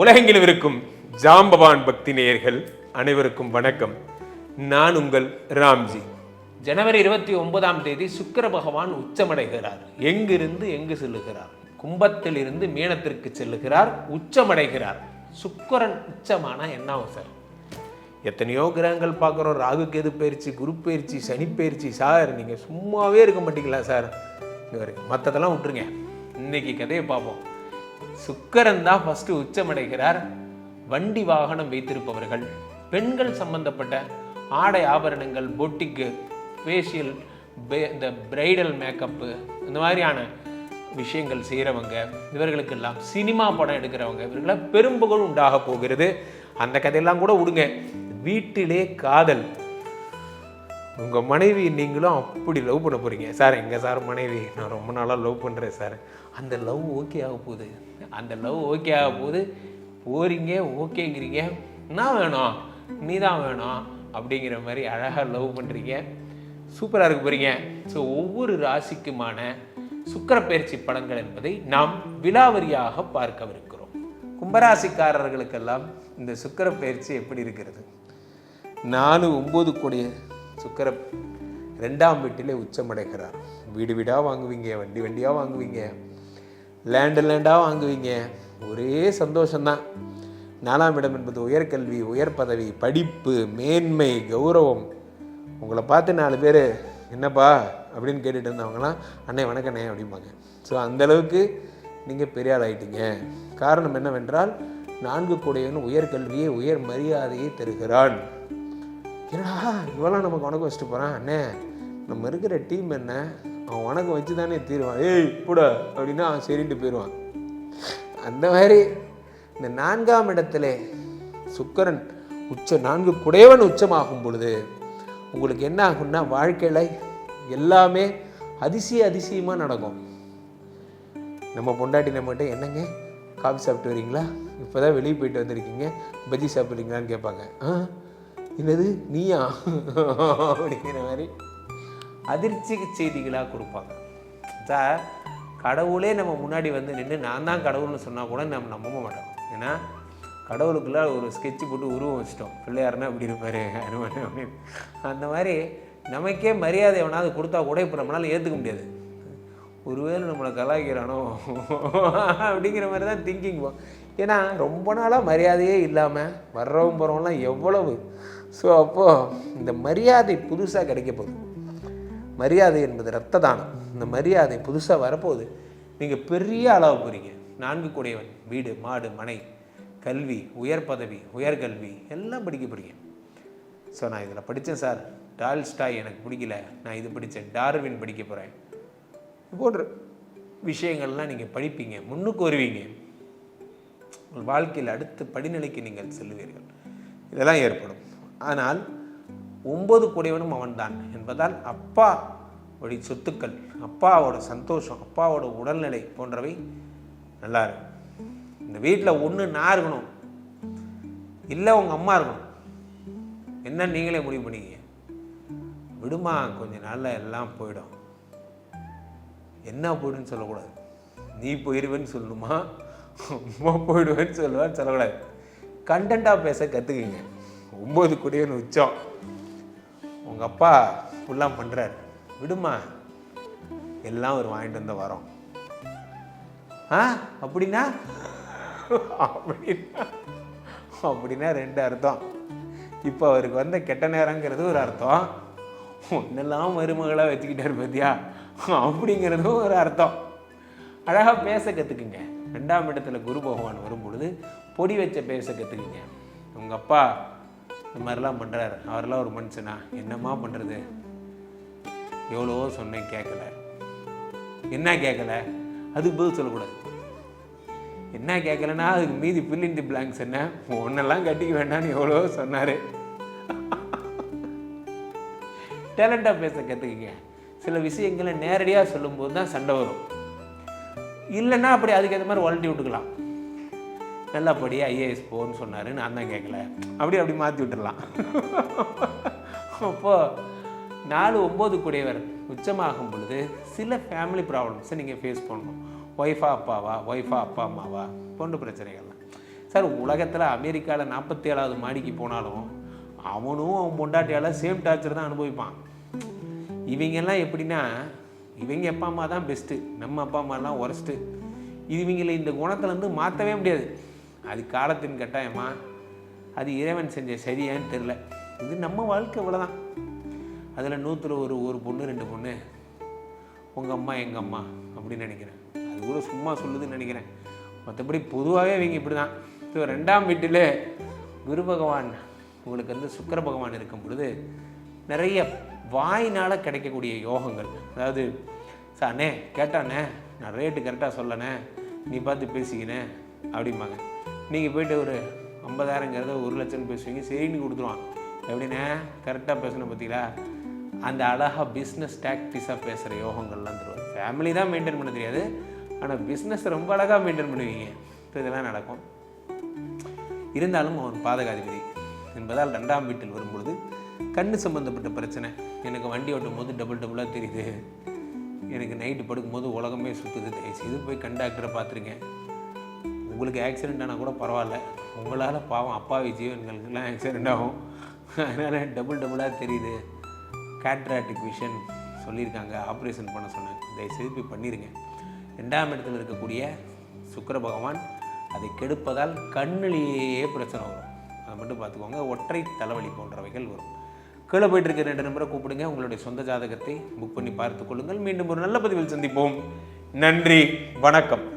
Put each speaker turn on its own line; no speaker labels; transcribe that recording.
உலகெங்கிலும் இருக்கும் ஜாம்பவான் பக்தி நேயர்கள் அனைவருக்கும் வணக்கம். நான் உங்கள் ராம்ஜி. ஜனவரி இருபத்தி ஒன்பதாம் தேதி சுக்கிர பகவான் உச்சமடைகிறார். எங்கிருந்து எங்கு செல்லுகிறார்? கும்பத்தில் இருந்து மீனத்திற்கு செல்லுகிறார் உச்சமடைகிறார். சுக்கரன் உச்சமானா என்ன ஆகும் சார் எத்தனையோ கிரகங்கள் பார்க்குறோம். ராகு கேது பயிற்சி குரு பயிற்சி சனி பயிற்சி. சார் நீங்கள் சும்மாவே இருக்க மாட்டீங்களா சார்? மற்றதெல்லாம் விட்டுருங்க. இன்னைக்கு கதையை பார்ப்போம். சுக்கரன் தான் ஃபஸ்ட்டு உச்சமடைகிறார். வண்டி வாகனம் வைத்திருப்பவர்கள் பெண்கள் சம்பந்தப்பட்ட ஆடை ஆபரணங்கள் பொட்டிக்கு ஃபேஷியல் இந்த பிரைடல் மேக்கப்பு இந்த மாதிரியான விஷயங்கள் செய்கிறவங்க இவர்களுக்கெல்லாம் சினிமா படம் எடுக்கிறவங்க இவர்களாம் பெரும்புகழ் உண்டாக போகிறது. அந்த கதையெல்லாம் கூட விடுங்க வீட்டிலே காதல் உங்கள் மனைவி நீங்களும் அப்படி லவ் பண்ண போகிறீங்க சார் எங்கள் சார் மனைவி நான் ரொம்ப நாளாக லவ் பண்ணுறேன் சார். அந்த லவ் ஓகே ஆக போகுது. அந்த லவ் ஓகே ஆக போகுது. போகிறீங்க ஓகேங்கிறீங்க நான் வேணும்? நீ தான் வேணும். அப்படிங்கிற மாதிரி அழகாக லவ் பண்ணுறீங்க சூப்பராக இருக்க போகிறீங்க ஸோ ஒவ்வொரு ராசிக்குமான சுக்கிர பயிற்சி படங்கள் என்பதை நாம் விலாவரியாக பார்க்கவிருக்கிறோம். கும்பராசிக்காரர்களுக்கெல்லாம் இந்த சுக்கரப்பயிற்சி எப்படி இருக்கிறது? நாலு ஒம்பது கோடி சுக்கர ரெண்டாம் வீட்டிலே உச்சமடைகிறார். வீடு வீடாக வாங்குவீங்க வண்டி வண்டியாக வாங்குவீங்க லேண்டு லேண்டாக வாங்குவீங்க. ஒரே சந்தோஷம்தான். நாலாம் இடம் என்பது உயர்கல்வி உயர் பதவி படிப்பு மேன்மை கௌரவம். உங்களை பார்த்து நாலு பேர் என்னப்பா? அப்படின்னு கேட்டுட்டு இருந்தவங்களாம் அண்ணே வணக்கண்ணே அப்படிம்பாங்க. ஸோ அந்தளவுக்கு நீங்கள் பெரிய ஆள் காரணம் என்னவென்றால் நான்கு கூடையவன் உயர்கல்வியை உயர் மரியாதையை தருகிறான். என்னடா இவெல்லாம் நமக்கு வணக்கம் வச்சுட்டு போகிறான் அண்ணே. நம்ம இருக்கிற டீம் என்ன? அவன் வணக்கம் வச்சு தானே தீருவான். ஏய் கூட அப்படின்னா அவன் சரின்ட்டு போயிடுவான். அந்த மாதிரி இந்த நான்காம் இடத்துல சுக்கரன் உச்ச நான்கு குடையவன் உச்சமாகும் பொழுது உங்களுக்கு என்ன ஆகும்னா வாழ்க்கையில் எல்லாமே அதிசய அதிசயமாக நடக்கும். நம்ம பொண்டாட்டி நம்மகிட்ட என்னங்க? காஃபி சாப்பிட்டு வரீங்களா? இப்போ தான் வெளியே போயிட்டு வந்திருக்கீங்க. பஜ்ஜி சாப்பிட்றீங்களான்னு கேட்பாங்க. ஆ? என்னது? நீயா? அப்படிங்கிற மாதிரி அதிர்ச்சி செய்திகளாக கொடுப்பாங்க. சார் கடவுளே நம்ம முன்னாடி வந்து நின்று நான் தான் கடவுள்னு சொன்னால் கூட நம்ம நம்ப மாட்டோம். ஏன்னா கடவுளுக்குள்ள ஒரு ஸ்கெட்ச் போட்டு உருவம் வச்சிட்டோம். பிள்ளையாருன்னா இப்படி இருப்பார் அனுமன் அப்படின்னு அந்த மாதிரி நமக்கே மரியாதை எவனாவது கொடுத்தா கூட இப்போ நம்மளால் ஏற்றுக்க முடியாது. ஒருவேளை நம்மளை கலாய்க்கிறானோ? அப்படிங்கிற மாதிரி தான் திங்கிங் போ ஏன்னா ரொம்ப நாளாக மரியாதையே இல்லாமல் வர்றவங்க போகிறவங்களாம் எவ்வளவு ஸோ அப்போது இந்த மரியாதை புதுசாக கிடைக்க போகுது. மரியாதை என்பது ரத்த தானம். இந்த மரியாதை புதுசாக வரப்போகுது. நீங்கள் பெரிய அளவு போகிறீங்க நான்கு கூடையவன் வீடு மாடு மனை கல்வி உயர் பதவி உயர்கல்வி எல்லாம் படிக்க போகிறீங்க ஸோ நான் இதில் படித்தேன் சார். டால்ஸ்டாய் எனக்கு பிடிக்கல. நான் இது படித்தேன் டார்வின் படிக்க போகிறேன் போன்ற விஷயங்கள்லாம் நீங்கள் படிப்பீங்க. முன்னுக்கு வருவீங்க. உங்கள் வாழ்க்கையில் அடுத்த படிநிலைக்கு நீங்கள் செல்லுவீர்கள். இதெல்லாம் ஏற்படும். ஆனால் ஒன்பது கூடியவனும் அவன்தான் என்பதால் அப்பா வழி சொத்துக்கள் அப்பாவோட சந்தோஷம் அப்பாவோட உடல்நிலை போன்றவை நல்லா இருக்கும் இந்த வீட்டில் ஒன்று நான் இருக்கணும் இல்லை உங்கள் அம்மா இருக்கணும். என்ன நீங்களே முடிவு பண்ணிக்க விடுமா கொஞ்ச நாளில் எல்லாம் போயிடும். என்ன போயிடுன்னு சொல்லக்கூடாது. நீ போயிடுவேன்னு சொல்லணுமா அம்மா போயிடுவேன்னு சொல்லுவான்னு சொல்லக்கூடாது. கண்டென்ட்டாக பேச கற்றுக்குங்க ஒம்பது குடியன் உச்சம். உங்கள் அப்பா ஃபுல்லாக பண்ணுறாரு விடுமா? எல்லாம் ஒரு வாங்கிட்டு வந்த வரோம். ஆ? அப்படின்னா? அப்படின்னா? அப்படின்னா ரெண்டு அர்த்தம். இப்போ அவருக்கு வந்த கெட்ட நேரங்கிறது ஒரு அர்த்தம். ஒன்னெல்லாம் மருமகளாக வச்சுக்கிட்டாரு பார்த்தியா அப்படிங்கிறதும் ஒரு அர்த்தம். அழகாக பேச கற்றுக்குங்க ரெண்டாம் இடத்துல குரு பகவான் வரும் பொழுது பொடி வச்ச பேச கற்றுக்குங்க உங்கள் அப்பா இந்த மாதிரிலாம் பண்ணுறாரு அவரெல்லாம் ஒரு மனுஷனா? என்னம்மா பண்ணுறது எவ்வளோ சொன்னேன் கேட்கல என்ன கேட்கல அதுக்கு பதில் சொல்லக்கூடாது. என்ன கேட்கலன்னா அதுக்கு மீதி பில்லின் தி பிளாங்க்ஸ் என்ன? ஒன்னெல்லாம் கட்டிக்க வேண்டாம்னு எவ்வளோ சொன்னார். டேலண்டாக பேச கற்றுக்குங்க சில விஷயங்களை நேரடியாக சொல்லும்போது தான் சண்டை வரும். இல்லைன்னா அப்படி அதுக்கேற்ற மாதிரி உழட்டி விட்டுக்கலாம். நல்லபடியாக ஐஏஎஸ் போன்னு சொன்னார். நான் தான் கேட்கல அப்படி அப்படி மாற்றி விட்டுடலாம் அப்போது நாலு ஒம்பது கூடியவர் உச்சமாகும் பொழுது சில ஃபேமிலி ப்ராப்ளம்ஸை நீங்கள் ஃபேஸ் பண்ணணும். ஒய்ஃபா அப்பாவா? ஒய்ஃபா அப்பா அம்மாவா? போன்ற பிரச்சனைகள்லாம். சார் உலகத்தில் அமெரிக்காவில் நாற்பத்தி ஏழாவது மாடிக்கு போனாலும் அவனும் அவன் பொண்டாட்டியால் சேம் டார்ச்சர் தான் அனுபவிப்பான். இவங்கெல்லாம் எப்படின்னா இவங்க அப்பா அம்மா தான் பெஸ்ட்டு நம்ம அப்பா அம்மாலாம் ஒரஸ்ட்டு இவங்களை இந்த குணத்துலேருந்து மாற்றவே முடியாது. அது காலத்தின் கட்டாயமா? அது இறைவன் செஞ்ச சரியான்னு தெரில இது நம்ம வாழ்க்கை இவ்வளோதான் அதில் நூற்றில் ஒரு ஒரு பொண்ணு ரெண்டு பொண்ணு. உங்கள் அம்மா எங்கள் அம்மா அப்படின்னு நினைக்கிறேன். அது கூட சும்மா சொல்லுதுன்னு நினைக்கிறேன். மற்றபடி பொதுவாகவே இவங்க இப்படி தான் இப்போ ரெண்டாம் வீட்டில் குரு பகவான் உங்களுக்கு வந்து சுக்கர பகவான் இருக்கும் பொழுது நிறைய வாயினால் கிடைக்கக்கூடிய யோகங்கள். அதாவது சார் அண்ணே கேட்டாண்ணே நான் ரேட்டு கரெக்டாக சொல்லணே நீ பார்த்து பேசிக்கினே அப்படிம்பாங்க. நீங்கள் போயிட்டு ஒரு ஐம்பதாயிரங்கிறத ஒரு லட்சம் பேசுவீங்க. சரின்னு கொடுத்துருவான். எப்படின்னா? கரெக்டாக பேசணும் பார்த்தீங்களா அந்த அழகாக பிஸ்னஸ் டாக்டிஸாக பேசுகிற யோகங்கள்லாம் தருவார். ஃபேமிலி தான் மெயின்டைன் பண்ண தெரியாது. ஆனால் பிஸ்னஸ் ரொம்ப அழகாக மெயின்டைன் பண்ணுவீங்க. இப்போ இதெல்லாம் நடக்கும். இருந்தாலும் அவர் பாதகாதிபதி என்பதால் ரெண்டாம் வீட்டில் வரும்பொழுது கண்ணு சம்பந்தப்பட்ட பிரச்சனை. எனக்கு வண்டி ஓட்டும் போது டபுள் டபுளாக தெரியுது. எனக்கு நைட்டு படுக்கும்போது உலகமே சுற்றுது தயவுசெய்து போய் கண்டாக்டரை பார்த்துருங்க. உங்களுக்கு ஆக்சிடென்ட் ஆனால் கூட பரவாயில்ல. உங்களால் பாவம் அப்பாவி ஜீவன்களுக்கெல்லாம் ஆக்சிடென்ட் ஆகும். அதனால் டபுள் டபுளாக தெரியுது. கேட்ராட்டிக் விஷன் சொல்லியிருக்காங்க. ஆப்ரேஷன் பண்ண சொன்னாங்க தயவுசெய்து போய் பண்ணிடுங்க ரெண்டாம் இடத்துல இருக்கக்கூடிய சுக்கர பகவான் அதை கெடுப்பதால் கண்ணிலேயே பிரச்சனை வரும். அதை மட்டும் பார்த்துக்கோங்க. ஒற்றை தலைவலி போன்றவைகள் வரும். கீழே போயிட்டு இருக்க ரெண்டு நம்பரை கூப்பிடுங்க. உங்களுடைய சொந்த ஜாதகத்தை புக் பண்ணி பார்த்துக் கொள்ளுங்கள். மீண்டும் ஒரு நல்ல பதிவில் சந்திப்போம். நன்றி. வணக்கம்.